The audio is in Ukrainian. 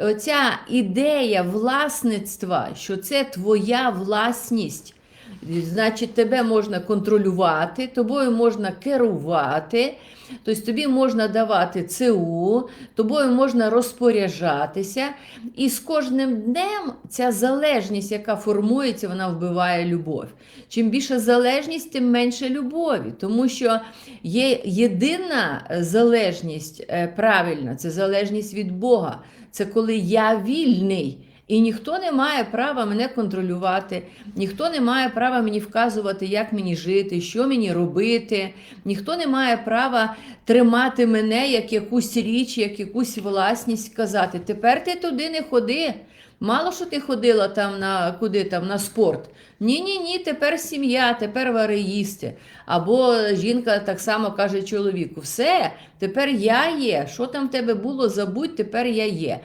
оця ідея власництва, що це твоя власність. Значить, тебе можна контролювати, тобою можна керувати, тобто тобі можна давати ЦУ, тобою можна розпоряджатися. І з кожним днем ця залежність, яка формується, вона вбиває любов. Чим більше залежність, тим менше любові. Тому що є єдина залежність е, правильна це залежність від Бога. Це коли я вільний. І ніхто не має права мене контролювати, ніхто не має права мені вказувати, як мені жити, що мені робити. Ніхто не має права тримати мене як якусь річ, як якусь власність, казати, тепер ти туди не ходи. Мало що ти ходила там на куди там на спорт. Ні, ні, ні, тепер сім'я, тепер вари їсти. Або жінка так само каже чоловіку: все, тепер я є. Що там в тебе було, забудь, тепер я є.